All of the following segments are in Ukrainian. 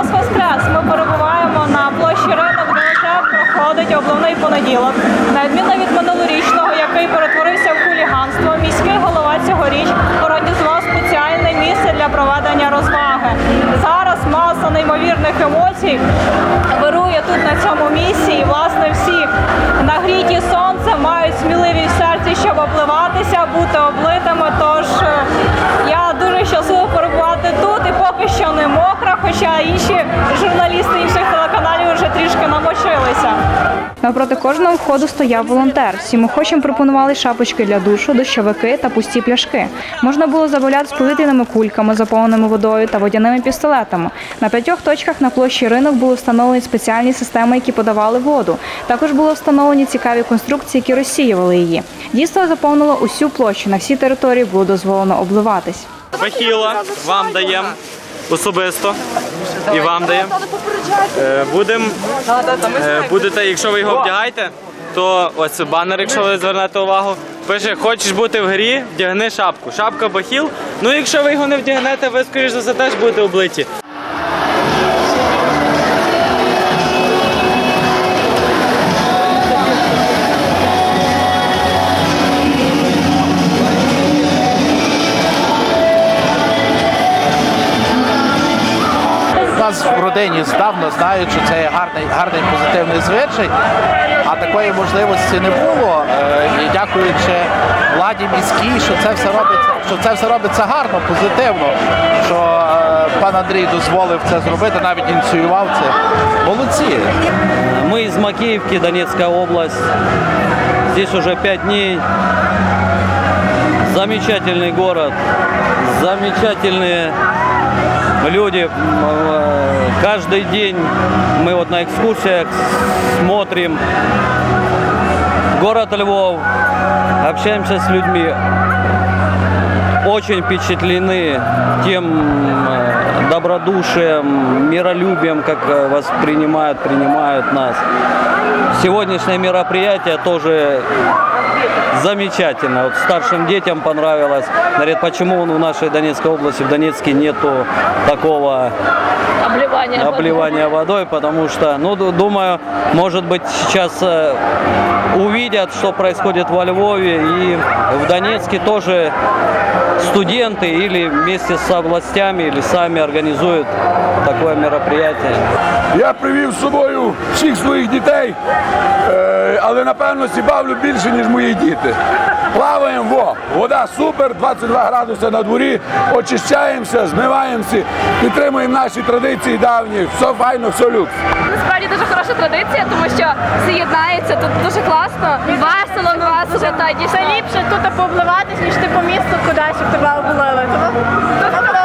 Христос Воскрес! Ми перебуваємо на площі ринок, де вже проходить облавний понеділок. На відміну від минулорічного, який перетворився в хуліганство, міський голова цьогоріч організував спеціальне місце для проведення розваги. Зараз маса неймовірних емоцій вирує тут на цьому місці. І власне всі нагріті сонцем мають сміливість в серці, щоб обливатися, бути хоча інші журналісти інших телеканалів вже трішки намочилися. Навпроти кожного входу стояв волонтер. Всім охочим пропонували шапочки для душу, дощовики та пусті пляшки. Можна було забавляти з повітряними кульками, заповненими водою та водяними пістолетами. На п'ятьох точках на площі ринок були встановлені спеціальні системи, які подавали воду. Також були встановлені цікаві конструкції, які розсіювали її. Дійство заповнило усю площу. На всій території було дозволено обливатись. Бахіла вам даємо особисто і вам даємо. Е, Будем, е, будете, якщо ви його вдягаєте, то ось банер, якщо ви звернете увагу, пише Хочеш бути в грі, вдягни шапку. Шапка бахіл. Ну якщо ви його не вдягнете, ви скоріш за все теж будете облиті. родині здавна знають, що це є гарний, гарний позитивний звичай, а такої можливості не було. Е, І дякуючи владі міській, що це все робиться, що це все робиться гарно, позитивно. Що е, пан Андрій дозволив це зробити, навіть ініціював це. Молодці. Мы из Макеевки, Донецкая область. Здесь уже пять дней. Замечательный город, замечательные люди. Э, Каждый день мы вот на экскурсиях смотрим город Львов, общаемся с людьми. Очень впечатлены тем э, добродушием, миролюбием, как э, воспринимают, принимают нас. Сегодняшнее мероприятие тоже замечательно. Вот старшим детям понравилось. Говорят, почему в нашей Донецкой области, в Донецке нету такого Обливание. обливания водой, потому что, ну, ду- думаю, может быть, сейчас э, увидят, что происходит во Львове, и в Донецке тоже студенты или вместе с областями или сами организуют такое мероприятие. Я привів з собою всіх своїх дітей, е, але напевно сібавлю більше, ніж мої діти. Плаваємо, во, вода супер, 22 градуси на дворі, очищаємося, змиваємося, підтримуємо наші традиції давні, все файно, все люкс. Насправді дуже хороша традиція, тому що всі єднаються, тут дуже класно, весело, та дійсно. Ліпше тут пообливатись, ніж ти по місту кудись, щоб тебе облили. Тому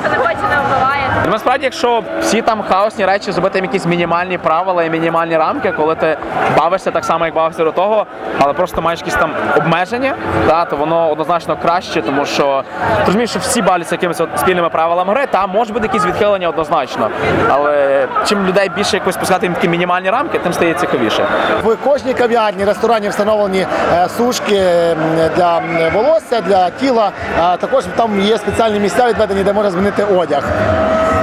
хто хоче не хоче не вбиває. Ну, Насправді, якщо всі там хаосні речі зробити їм якісь мінімальні правила і мінімальні рамки, коли ти бавишся так само, як бавився до того, але просто маєш якісь там обмеження, та, то воно однозначно краще, тому що ти розумієш, що всі бавляться якимись от спільними правилами гри, там може бути якісь відхилення однозначно. Але чим людей більше якось пускати їм такі мінімальні рамки, тим стає цікавіше. В кожній кав'ярні, ресторані встановлені е, сушки для волосся, для тіла. Також там є спеціальні місця відведені, де можна змінити одяг.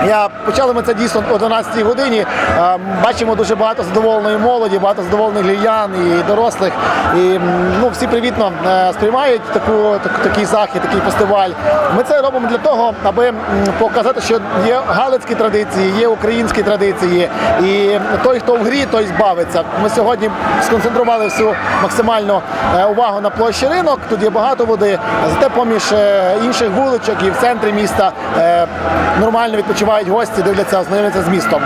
Я почали ми це дійсно о 12 годині. Е, Бачимо дуже багато задоволеної молоді, багато задоволених львів'ян і дорослих. І ну, всі привітно е, сприймають таку, так- такий захід, такий фестиваль. Ми це робимо для того, аби показати, що є галицькі традиції, є українські традиції. І той, хто в грі, той збавиться. Ми сьогодні сконцентрували всю максимальну е, увагу на площі ринок. Тут є багато води. Зате поміж інших вуличок і в центрі міста нормально відпочивають гості, дивляться, ознайомляться з містом.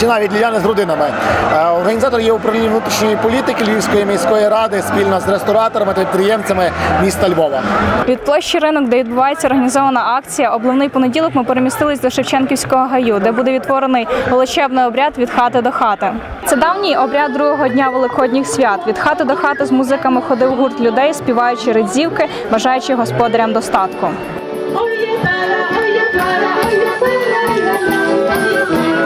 Чи навіть львів'яни з родинами. Е, Організатор є управління внутрішньої політики Львівської міської ради спільно з рестораторами та підприємцями міста Львова. Від площі ринок, де відбувається організована акція, обливний понеділок ми перемістились до Шевченківського гаю, де буде відтворений величебний обряд від хати до хати. Це давній обряд другого дня великодніх свят. Від хати до хати з музиками ходив гурт людей, співаючи ридзівки, бажаючи господарям достатку. Ми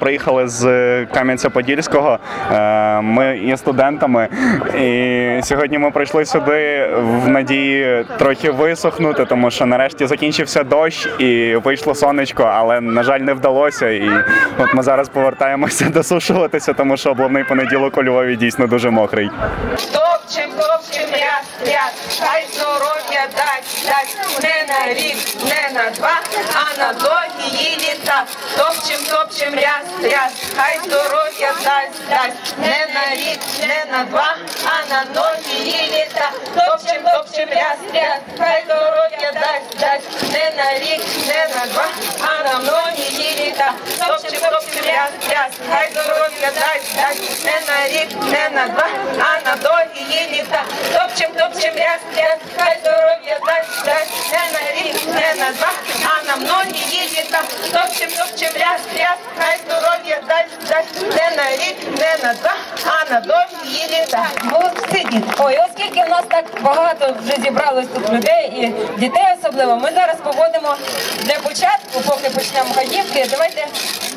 приїхали з Кам'янця-Подільського. Е, Ми є студентами, і сьогодні ми прийшли сюди в надії трохи висохнути, тому що нарешті закінчився дощ і вийшло сонечко, але на жаль не вдалося. І от ми зараз повертаємося досушуватися, тому що облавний понеділок у Львові дійсно дуже мокрий. Топчем, топчем, ряд, ряд, хай здоров'я дасть, дасть, не на рік, не на два, а на довгі літа. Топчем, топчем, ряд, ряд, хай здоров'я дасть, дасть, не на рік, не на два, на довгі літа. Топчем, топчем, ряд, ряд, хай здоров'я дасть, дасть, не на рік, не на два, а на многі літа. Топчем, топчем, ряд, ряд, хай здоров'я дасть, дасть, не на рік, не на два, а на довгі літа. Топчем, топчем, ряд, ряд, хай здоров'я дасть, дасть, не на рік, не на два, а на многі літа. Топчем, топчем, ряд, ряд, хай здоров'я дасть, дасть, не на рік, не на два, на довгі літа. Молодці діти. Ой, оскільки в нас так багато вже зібралось тут людей і дітей особливо, ми зараз поводимо для початку, поки почнемо ходівки, давайте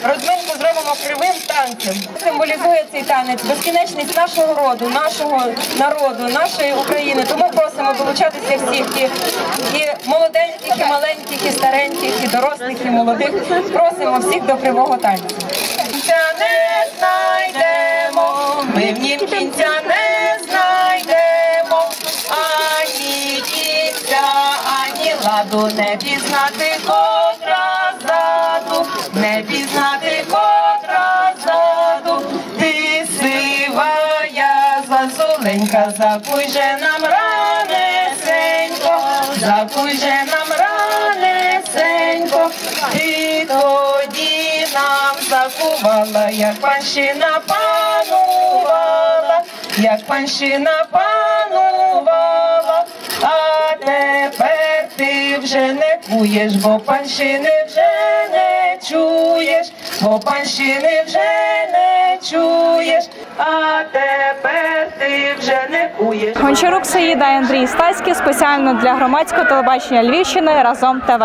розминку зробимо кривим танцем. Символізує цей танець безкінечність нашого роду, нашого народу, нашої України. Тому просимо долучатися всіх і, і молоденьких, і маленьких, і стареньких, і дорослих, і молодих. Просимо всіх до кривого танцю. Не пізнати котра ззаду, не пізнати котра ззаду, ти сивая зазуленька, закуй же нам ранесенько, закуй же нам ранесенько, ти тоді нам закувала, як панщина панувала, як панщина панувала, а тепер вже не куєш, бо панщини вже не чуєш, бо панщини вже не чуєш, а тепер ти вже не куєш. Гончарук Саїда Андрій Стаський спеціально для громадського телебачення Львівщини разом ТВ.